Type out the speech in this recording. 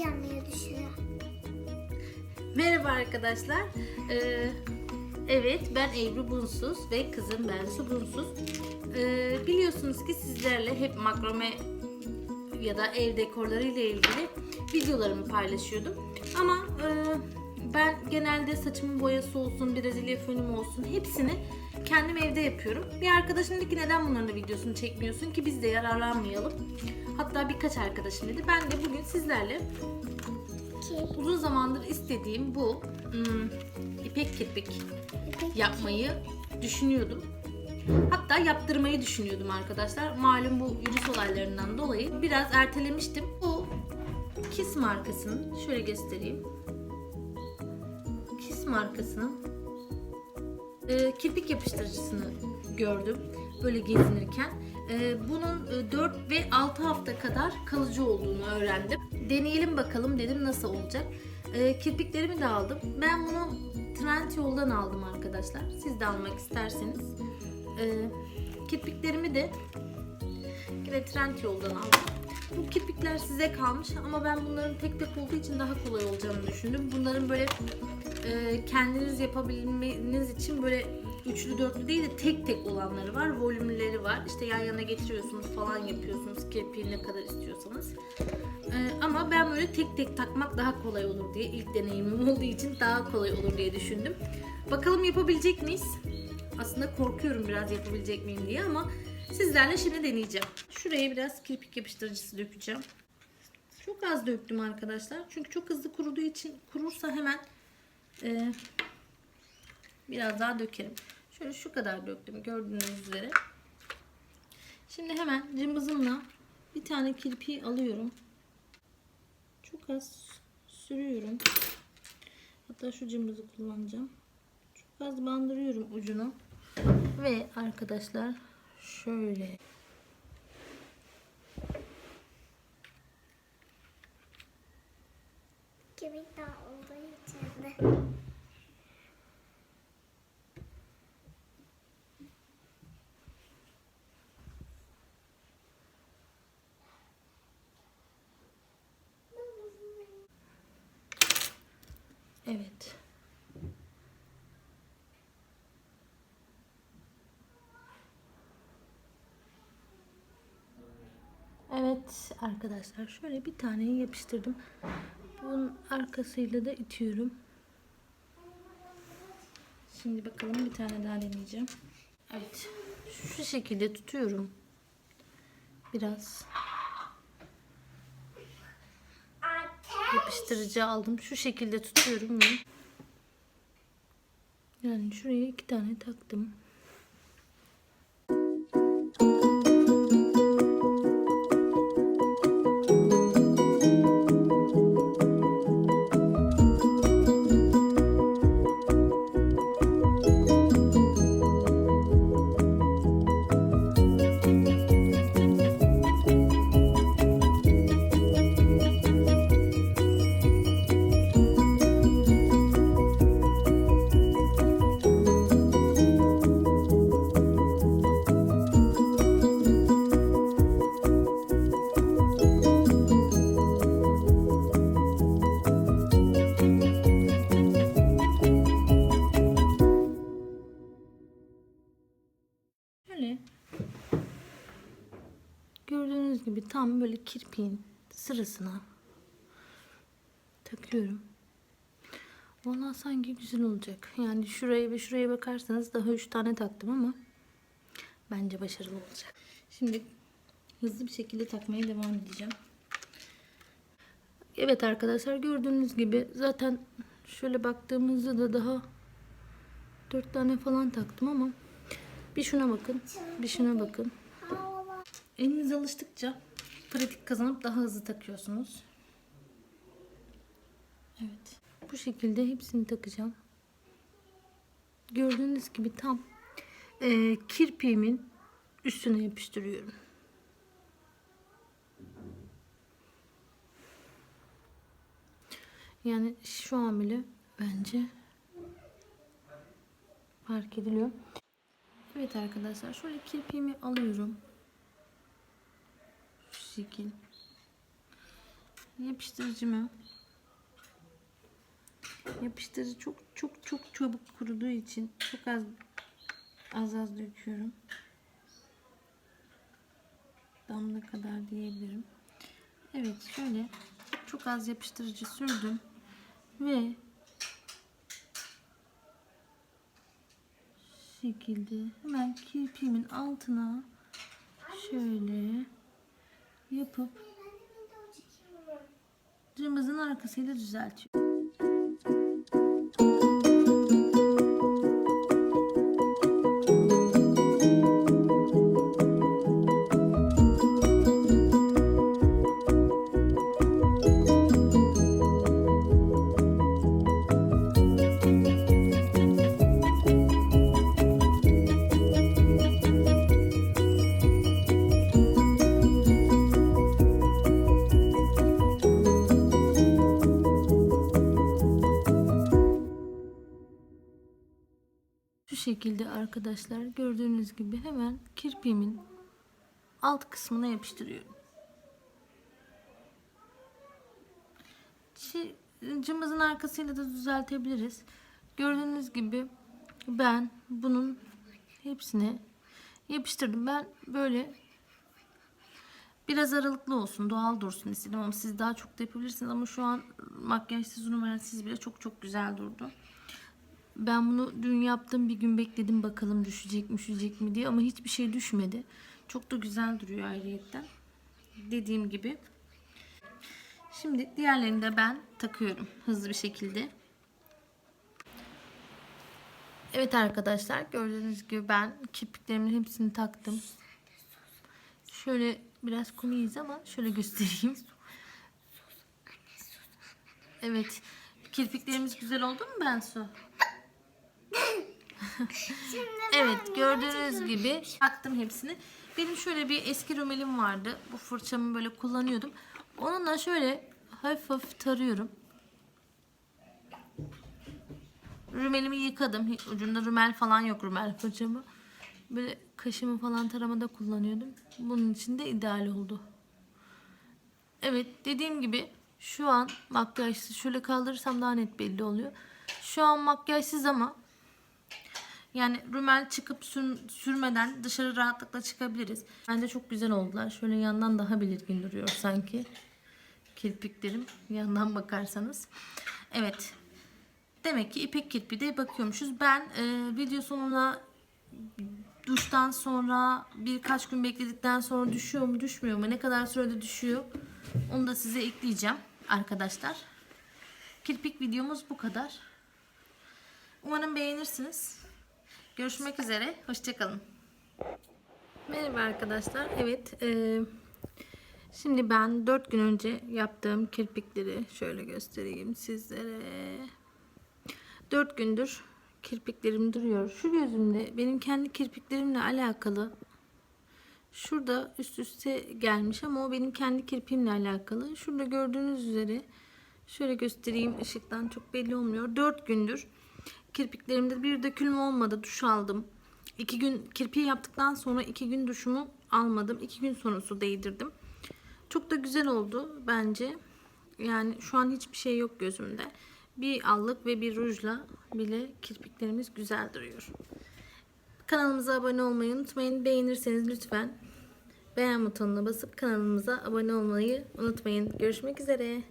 yanmaya düşüyor. Merhaba arkadaşlar. Ee, evet ben Ebru Bunsuz ve kızım Bensu Bunsuz. Ee, biliyorsunuz ki sizlerle hep makrome ya da ev dekorları ile ilgili videolarımı paylaşıyordum. Ama e, ben genelde saçımın boyası olsun, Brezilya fönüm olsun hepsini kendim evde yapıyorum. Bir arkadaşım dedi ki neden bunların videosunu çekmiyorsun ki biz de yararlanmayalım. Hatta birkaç arkadaşım dedi. Ben de bugün sizlerle uzun zamandır istediğim bu hmm, ipek kirpik yapmayı düşünüyordum. Hatta yaptırmayı düşünüyordum arkadaşlar. Malum bu virüs olaylarından dolayı biraz ertelemiştim. Bu Kiss markasının şöyle göstereyim. Kiss markasının e, kirpik yapıştırıcısını gördüm böyle gezinirken. E, bunun e, 4 ve 6 hafta kadar kalıcı olduğunu öğrendim. Deneyelim bakalım dedim nasıl olacak. E, kirpiklerimi de aldım. Ben bunu Trendyol'dan aldım arkadaşlar. Siz de almak isterseniz. E, kirpiklerimi de yine Trendyol'dan aldım. Bu kirpikler size kalmış ama ben bunların tek tek olduğu için daha kolay olacağını düşündüm. Bunların böyle e, kendiniz yapabilmeniz için böyle üçlü dörtlü değil de tek tek olanları var. Volümleri var. İşte yan yana getiriyorsunuz falan yapıyorsunuz. Kirpiği ne kadar istiyorsanız. E, ama ben böyle tek tek takmak daha kolay olur diye ilk deneyimim olduğu için daha kolay olur diye düşündüm. Bakalım yapabilecek miyiz? Aslında korkuyorum biraz yapabilecek miyim diye ama sizlerle şimdi deneyeceğim. Şuraya biraz kirpik yapıştırıcısı dökeceğim. Çok az döktüm arkadaşlar. Çünkü çok hızlı kuruduğu için kurursa hemen e, biraz daha dökerim. Şöyle şu kadar döktüm gördüğünüz üzere. Şimdi hemen cımbızımla bir tane kirpiği alıyorum. Çok az sürüyorum. Hatta şu cımbızı kullanacağım. Çok az bandırıyorum ucunu. Ve arkadaşlar şöyle Kemik daha olduğu için. evet. Evet arkadaşlar şöyle bir taneyi yapıştırdım. Bunun arkasıyla da itiyorum. Şimdi bakalım bir tane daha deneyeceğim. Evet. Şu şekilde tutuyorum. Biraz yapıştırıcı aldım. Şu şekilde tutuyorum ve yani şuraya iki tane taktım. Gördüğünüz gibi tam böyle kirpiğin sırasına takıyorum. Vallahi sanki güzel olacak. Yani şuraya ve şuraya bakarsanız daha üç tane taktım ama bence başarılı olacak. Şimdi hızlı bir şekilde takmaya devam edeceğim. Evet arkadaşlar gördüğünüz gibi zaten şöyle baktığımızda da daha dört tane falan taktım ama bir şuna bakın, bir şuna bakın. Eliniz alıştıkça pratik kazanıp daha hızlı takıyorsunuz. Evet. Bu şekilde hepsini takacağım. Gördüğünüz gibi tam e, kirpiğimin üstüne yapıştırıyorum. Yani şu an bile bence fark ediliyor. Evet arkadaşlar şöyle kirpiğimi alıyorum. Şekil. Yapıştırıcımı Yapıştırıcı çok çok çok çabuk kuruduğu için çok az az az döküyorum. Damla kadar diyebilirim. Evet şöyle çok az yapıştırıcı sürdüm ve şekilde hemen kirpiğimin altına şöyle yapıp cımbızın arkasıyla düzeltiyorum. Şu şekilde arkadaşlar gördüğünüz gibi hemen kirpiğimin alt kısmına yapıştırıyorum. Cımbızın arkasıyla da düzeltebiliriz. Gördüğünüz gibi ben bunun hepsine yapıştırdım. Ben böyle biraz aralıklı olsun, doğal dursun istedim ama siz daha çok da yapabilirsiniz ama şu an makyajsız, numarasız bile çok çok güzel durdu. Ben bunu dün yaptım bir gün bekledim bakalım düşecek mi düşecek mi diye ama hiçbir şey düşmedi. Çok da güzel duruyor ayrıyetten. Dediğim gibi. Şimdi diğerlerini de ben takıyorum hızlı bir şekilde. Evet arkadaşlar gördüğünüz gibi ben kirpiklerimin hepsini taktım. Şöyle biraz komiyiz ama şöyle göstereyim. Evet. Kirpiklerimiz güzel oldu mu Bensu? Evet gördüğünüz gibi taktım hepsini. Benim şöyle bir eski rümelim vardı. Bu fırçamı böyle kullanıyordum. Onunla şöyle hafif hafif tarıyorum. Rümelimi yıkadım. Ucunda rümel falan yok rümel fırçamı. Böyle kaşımı falan taramada kullanıyordum. Bunun için de ideal oldu. Evet dediğim gibi şu an makyajsız. Şöyle kaldırırsam daha net belli oluyor. Şu an makyajsız ama yani rümel çıkıp sür- sürmeden dışarı rahatlıkla çıkabiliriz. Bence çok güzel oldular. Şöyle yandan daha belirgin duruyor sanki. Kirpiklerim yandan bakarsanız. Evet. Demek ki ipek kirpi de bakıyormuşuz. Ben e, video sonuna duştan sonra birkaç gün bekledikten sonra düşüyor mu düşmüyor mu ne kadar sürede düşüyor onu da size ekleyeceğim arkadaşlar. Kirpik videomuz bu kadar. Umarım beğenirsiniz. Görüşmek üzere. Hoşçakalın. Merhaba arkadaşlar. Evet. e, şimdi ben 4 gün önce yaptığım kirpikleri şöyle göstereyim sizlere. 4 gündür kirpiklerim duruyor. Şu gözümde benim kendi kirpiklerimle alakalı şurada üst üste gelmiş ama o benim kendi kirpiğimle alakalı. Şurada gördüğünüz üzere şöyle göstereyim ışıktan çok belli olmuyor. 4 gündür kirpiklerimde bir dökülme olmadı. Duş aldım. 2 gün kirpiği yaptıktan sonra 2 gün duşumu almadım. 2 gün sonra su değdirdim. Çok da güzel oldu bence. Yani şu an hiçbir şey yok gözümde. Bir allık ve bir rujla bile kirpiklerimiz güzel duruyor. Kanalımıza abone olmayı unutmayın. Beğenirseniz lütfen beğen butonuna basıp kanalımıza abone olmayı unutmayın. Görüşmek üzere.